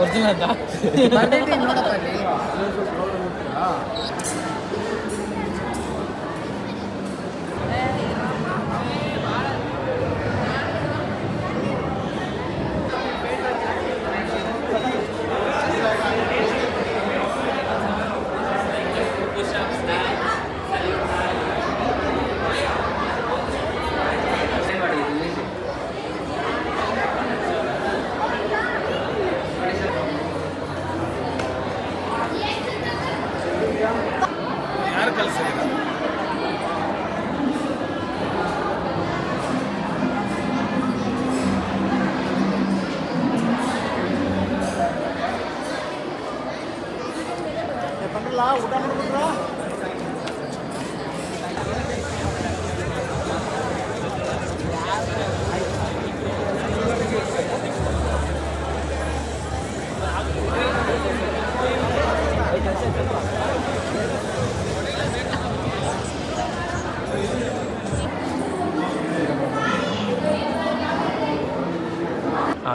Original ಅಂತ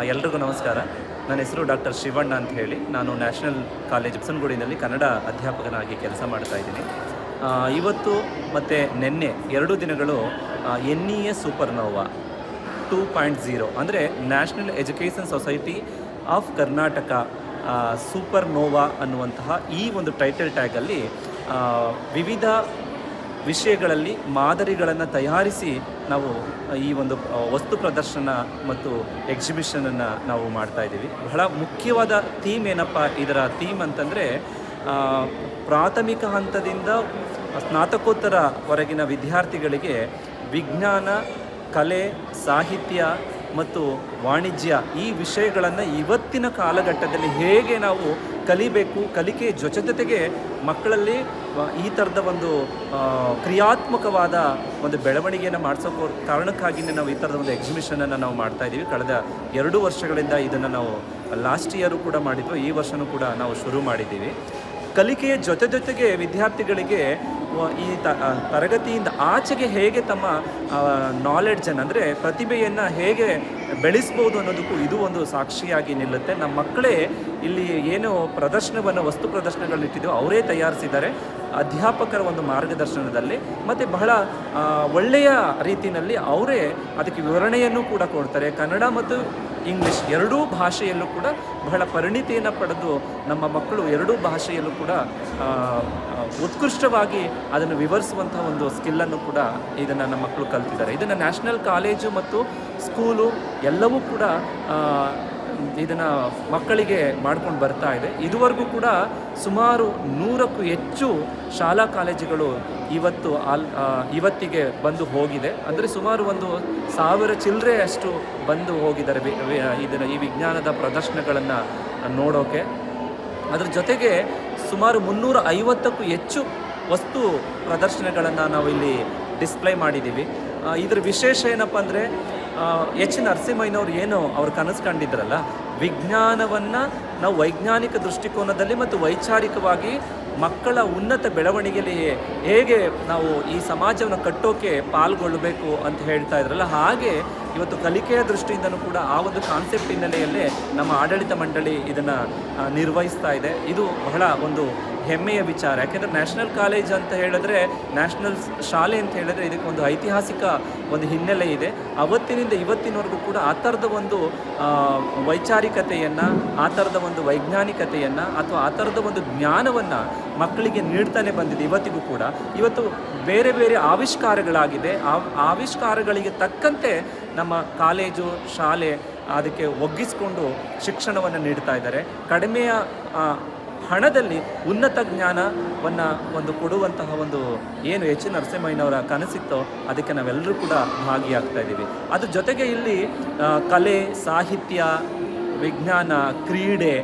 ಎಲ್ರಿಗೂ ನಮಸ್ಕಾರ ನನ್ನ ಹೆಸರು ಡಾಕ್ಟರ್ ಶಿವಣ್ಣ ಅಂತ ಹೇಳಿ. ನಾನು ನ್ಯಾಷನಲ್ ಕಾಲೇಜ್ ಬಸನಗುಡಿನಲ್ಲಿ ಕನ್ನಡ ಅಧ್ಯಾಪಕನಾಗಿ ಕೆಲಸ ಮಾಡ್ತಾ ಇದ್ದೀನಿ. ಇವತ್ತು ಮತ್ತು ನಿನ್ನೆ ಎರಡು ದಿನಗಳು N E A supernova two point zero ಅಂದರೆ national education society of Karnataka supernova ಅನ್ನುವಂತಹ ಈ ಒಂದು ಟೈಟಲ್ ಟ್ಯಾಗಲ್ಲಿ ವಿವಿಧ ವಿಷಯಗಳಲ್ಲಿ ಮಾದರಿಗಳನ್ನು ತಯಾರಿಸಿ ನಾವು ಈ ಒಂದು ವಸ್ತು ಪ್ರದರ್ಶನ ಮತ್ತು ಎಕ್ಸಿಬಿಷನನ್ನು ನಾವು ಮಾಡ್ತಾ ಇದ್ದೀವಿ. ಬಹಳ ಮುಖ್ಯವಾದ ಥೀಮ್ ಏನಪ್ಪ, ಇದರ ಥೀಮ್ ಅಂತಂದರೆ ಪ್ರಾಥಮಿಕ ಹಂತದಿಂದ ಸ್ನಾತಕೋತ್ತರವರೆಗಿನ ವಿದ್ಯಾರ್ಥಿಗಳಿಗೆ ವಿಜ್ಞಾನ, ಕಲೆ, ಸಾಹಿತ್ಯ ಮತ್ತು ವಾಣಿಜ್ಯ ಈ ವಿಷಯಗಳನ್ನು ಇವತ್ತಿನ ಕಾಲಘಟ್ಟದಲ್ಲಿ ಹೇಗೆ ನಾವು ಕಲಿಬೇಕು, ಕಲಿಕೆ ಜೊತೆ ಜೊತೆಗೆ ಮಕ್ಕಳಲ್ಲಿ ಈ ಥರದ ಒಂದು ಕ್ರಿಯಾತ್ಮಕವಾದ ಒಂದು ಬೆಳವಣಿಗೆಯನ್ನು ಮಾಡಿಸೋಕೋ ಕಾರಣಕ್ಕಾಗಿಯೇ ನಾವು ಈ ಥರದ ಒಂದು ಎಕ್ಸಿಬಿಷನನ್ನು ನಾವು ಮಾಡ್ತಾ ಇದ್ದೀವಿ. ಕಳೆದ ಎರಡು ವರ್ಷಗಳಿಂದ ಇದನ್ನು ನಾವು ಲಾಸ್ಟ್ ಇಯರು ಕೂಡ ಮಾಡಿದ್ವು. ಈ ವರ್ಷವೂ ಕೂಡ ನಾವು ಶುರು ಮಾಡಿದ್ದೀವಿ. ಕಲಿಕೆಯ ಜೊತೆ ಜೊತೆಗೆ ವಿದ್ಯಾರ್ಥಿಗಳಿಗೆ ಈ ತ ತರಗತಿಯಿಂದ ಆಚೆಗೆ ಹೇಗೆ ತಮ್ಮ ನಾಲೆಡ್ಜನ್ನು ಅಂದರೆ ಪ್ರತಿಭೆಯನ್ನು ಹೇಗೆ ಬೆಳೆಸ್ಬೋದು ಅನ್ನೋದಕ್ಕೂ ಇದು ಒಂದು ಸಾಕ್ಷಿಯಾಗಿ ನಿಲ್ಲುತ್ತೆ. ನಮ್ಮ ಮಕ್ಕಳೇ ಇಲ್ಲಿ ಏನು ಪ್ರದರ್ಶನವನ್ನು, ವಸ್ತು ಪ್ರದರ್ಶನಗಳನ್ನ ಇಟ್ಟಿದ್ದೆವು ಅವರೇ ತಯಾರಿಸಿದ್ದಾರೆ. ಅಧ್ಯಾಪಕರ ಒಂದು ಮಾರ್ಗದರ್ಶನದಲ್ಲಿ, ಮತ್ತು ಬಹಳ ಒಳ್ಳೆಯ ರೀತಿಯಲ್ಲಿ ಅವರೇ ಅದಕ್ಕೆ ವಿವರಣೆಯನ್ನು ಕೂಡ ಕೊಡ್ತಾರೆ. ಕನ್ನಡ ಮತ್ತು ಇಂಗ್ಲಿಷ್ ಎರಡೂ ಭಾಷೆಯಲ್ಲೂ ಕೂಡ ಬಹಳ ಪರಿಣಿತಿಯನ್ನು ಪಡೆದು ನಮ್ಮ ಮಕ್ಕಳು ಎರಡೂ ಭಾಷೆಯಲ್ಲೂ ಕೂಡ ಉತ್ಕೃಷ್ಟವಾಗಿ ಅದನ್ನು ವಿವರಿಸುವಂಥ ಒಂದು ಸ್ಕಿಲ್ಲನ್ನು ಕೂಡ ಇದನ್ನು ನಮ್ಮ ಮಕ್ಕಳು ಕಲ್ತಿದ್ದಾರೆ. ಇದನ್ನು ನ್ಯಾಷನಲ್ ಕಾಲೇಜು ಮತ್ತು ಸ್ಕೂಲು ಎಲ್ಲವೂ ಕೂಡ ಇದನ್ನು ಮಕ್ಕಳಿಗೆ ಮಾಡ್ಕೊಂಡು ಬರ್ತಾ ಇದೆ. ಇದುವರೆಗೂ ಕೂಡ ಸುಮಾರು ನೂರಕ್ಕೂ ಹೆಚ್ಚು ಶಾಲಾ ಕಾಲೇಜುಗಳು ಇವತ್ತು ಆಲ್ ಇವತ್ತಿಗೆ ಬಂದು ಹೋಗಿದೆ. ಅಂದರೆ ಸುಮಾರು ಒಂದು ಸಾವಿರ ಚಿಲ್ಲರೆ ಅಷ್ಟು ಬಂದು ಹೋಗಿದ್ದಾರೆ ಇದನ್ನು ಈ ವಿಜ್ಞಾನದ ಪ್ರದರ್ಶನಗಳನ್ನು ನೋಡೋಕೆ. ಅದರ ಜೊತೆಗೆ ಸುಮಾರು ಮುನ್ನೂರ ಐವತ್ತಕ್ಕೂ ಹೆಚ್ಚು ವಸ್ತು ಪ್ರದರ್ಶನಗಳನ್ನು ನಾವು ಇಲ್ಲಿ ಡಿಸ್ಪ್ಲೇ ಮಾಡಿದ್ದೀವಿ. ಇದ್ರ ವಿಶೇಷ ಏನಪ್ಪ ಅಂದರೆ ಎಚ್ ನರಸಿಂಹಯ್ಯನವ್ರು ಏನು ಅವ್ರು ಕನಸು ಕಂಡಿದ್ರಲ್ಲ, ವಿಜ್ಞಾನವನ್ನು ನಾವು ವೈಜ್ಞಾನಿಕ ದೃಷ್ಟಿಕೋನದಲ್ಲಿ ಮತ್ತು ವೈಚಾರಿಕವಾಗಿ ಮಕ್ಕಳ ಉನ್ನತ ಬೆಳವಣಿಗೆಯಲ್ಲಿ ಹೇಗೆ ನಾವು ಈ ಸಮಾಜವನ್ನು ಕಟ್ಟೋಕೆ ಪಾಲ್ಗೊಳ್ಳಬೇಕು ಅಂತ ಹೇಳ್ತಾ ಇದ್ರಲ್ಲ, ಹಾಗೆ ಇವತ್ತು ಕಲಿಕೆಯ ದೃಷ್ಟಿಯಿಂದನೂ ಕೂಡ ಆ ಒಂದು ಕಾನ್ಸೆಪ್ಟ್ ಹಿನ್ನೆಲೆಯಲ್ಲೇ ನಮ್ಮ ಆಡಳಿತ ಮಂಡಳಿ ಇದನ್ನು ನಿರ್ವಹಿಸ್ತಾ ಇದೆ. ಇದು ಬಹಳ ಒಂದು ಹೆಮ್ಮೆಯ ವಿಚಾರ. ಯಾಕೆಂದರೆ ನ್ಯಾಷನಲ್ ಕಾಲೇಜ್ ಅಂತ ಹೇಳಿದ್ರೆ, ನ್ಯಾಷನಲ್ ಶಾಲೆ ಅಂತ ಹೇಳಿದ್ರೆ ಇದಕ್ಕೆ ಒಂದು ಐತಿಹಾಸಿಕ ಒಂದು ಹಿನ್ನೆಲೆ ಇದೆ. ಅವತ್ತಿನಿಂದ ಇವತ್ತಿನವರೆಗೂ ಕೂಡ ಆ ಥರದ ಒಂದು ವೈಚಾರಿಕತೆಯನ್ನು, ಆ ಥರದ ಒಂದು ವೈಜ್ಞಾನಿಕತೆಯನ್ನು ಅಥವಾ ಆ ಥರದ ಒಂದು ಜ್ಞಾನವನ್ನು ಮಕ್ಕಳಿಗೆ ನೀಡ್ತಾನೆ ಬಂದಿದೆ ಇವತ್ತಿಗೂ ಕೂಡ. ಇವತ್ತು ಬೇರೆ ಬೇರೆ ಆವಿಷ್ಕಾರಗಳಾಗಿದೆ. ಆ ಆವಿಷ್ಕಾರಗಳಿಗೆ ತಕ್ಕಂತೆ ನಮ್ಮ ಕಾಲೇಜು, ಶಾಲೆ ಅದಕ್ಕೆ ಒಗ್ಗಿಸಿಕೊಂಡು ಶಿಕ್ಷಣವನ್ನು ನೀಡ್ತಾ ಇದ್ದಾರೆ. ಕಡಿಮೆಯ ಹಣದಲ್ಲಿ ಉನ್ನತ ಜ್ಞಾನವನ್ನು ಒಂದು ಕೊಡುವಂತಹ ಒಂದು ಏನು ಎಚ್ ನರಸಿಂಹಯ್ಯನವರ ಕನಸಿತ್ತೋ ಅದಕ್ಕೆ ನಾವೆಲ್ಲರೂ ಕೂಡ ಭಾಗಿಯಾಗ್ತಾ ಇದ್ದೀವಿ. ಅದ್ರ ಜೊತೆಗೆ ಇಲ್ಲಿ ಕಲೆ, ಸಾಹಿತ್ಯ, ವಿಜ್ಞಾನ, ಕ್ರೀಡೆ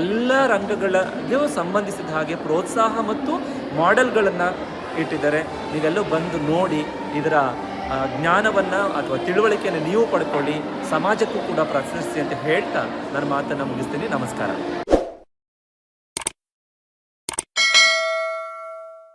ಎಲ್ಲ ರಂಗಗಳಿಗೂ ಸಂಬಂಧಿಸಿದ ಹಾಗೆ ಪ್ರೋತ್ಸಾಹ ಮತ್ತು ಮಾಡೆಲ್ಗಳನ್ನು ಇಟ್ಟಿದ್ದಾರೆ. ನೀವೆಲ್ಲೂ ಬಂದು ನೋಡಿ ಇದರ ಜ್ಞಾನವನ್ನು ಅಥವಾ ತಿಳುವಳಿಕೆಯನ್ನು ನೀವು ಪಡ್ಕೊಳ್ಳಿ. ಸಮಾಜಕ್ಕೂ ಕೂಡ ಪ್ರಕಟಿಸಿ ಅಂತ ಹೇಳ್ತಾ ನನ್ನ ಮಾತನ್ನು ಮುಗಿಸ್ತೀನಿ. ನಮಸ್ಕಾರ.